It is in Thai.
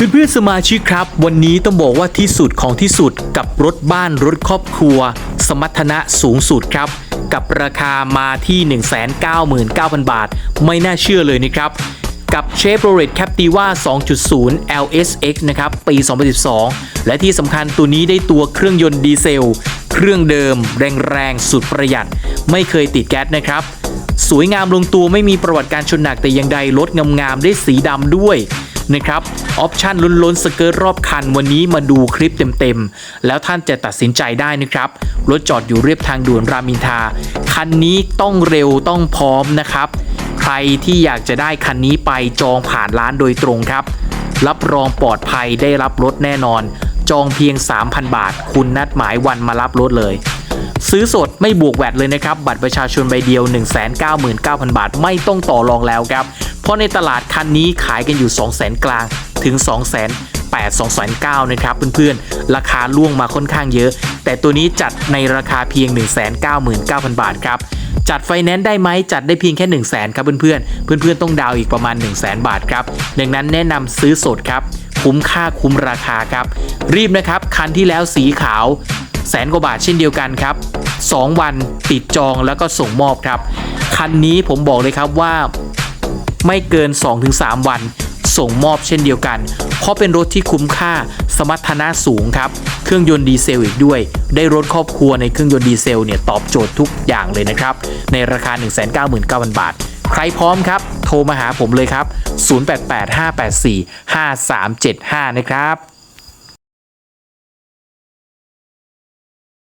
เพื่อนๆสมาชิกครับ วันนี้ต้องบอกว่าที่สุดของที่สุดกับรถบ้านรถครอบครัว สมรรถนะสูงสุดครับ กับราคามาที่ 199,000 บาท ไม่น่าเชื่อเลยนะครับ กับ Chevrolet Captiva 2.0 LSX นะครับ ปี 2012 และที่สำคัญตัวนี้ได้ตัวเครื่องยนต์ดีเซล เครื่องเดิม แรงๆ สุดประหยัด ไม่เคยติดแก๊สนะครับ สวยงามลงตัวไม่มีประวัติการชนหนักแต่อย่างใดรถงามๆได้สีดำด้วย นะครับออปชั่นล้นๆสเกิร์ตรอบคันวันนี้มาดูคลิปเต็มๆ แล้วท่านจะตัดสินใจได้นะครับ รถจอดอยู่เรียบทางด่วนรามินทา คันนี้ต้องเร็วต้องพร้อมนะครับ ใครที่อยากจะได้คันนี้ไปจองผ่านร้านโดยตรงครับ รับรองปลอดภัยได้รับรถแน่นอน จองเพียง 3,000 บาท คุณนัดหมายวันมารับรถเลยซื้อสดไม่บวกแวดเลยนะครับ บัตรประชาชนใบเดียว 199,000 บาท ไม่ต้องต่อรองแล้วครับ ราะในตลาดคันนี้ขายกันอยู่ 200,000กลางถึง 200,000 8 209นะครับเพื่อนๆ ราคาล่วงมาค่อนข้างเยอะ แต่ตัวนี้จัดในราคาเพียง 199,000 บาทครับ จัดไฟแนนซ์ได้ไหมจัดได้เพียงแค่ 1 0 0 0 0แสนครับเพื่อนๆ เพื่อนๆ ต้องดาวอีกประมาณ 1 0 0 0 0 0 บาทครับ ดังนั้นแนะนำซื้อสดครับ คุ้มค่าคุ้มราคาครับ รีบนะครับ คันที่แล้วสีขาวแสนกว่าบาทเช่นเดียวกันครับ 2 วันติดจองแล้วก็ส่งมอบครับ คันนี้ผมบอกเลยครับว่า ไม่เกิน 2-3 วัน ส่งมอบเช่นเดียวกัน เพราะเป็นรถที่คุ้มค่าสมรรถนะสูงครับ เครื่องยนต์ดีเซลอีกด้วย ได้รถครอบครัวในเครื่องยนต์ดีเซลเนี่ยตอบโจทย์ทุกอย่างเลยนะครับ ในราคา 199,000 บาท ใครพร้อมครับ โทรมาหาผมเลยครับ 0885845375 นะครับ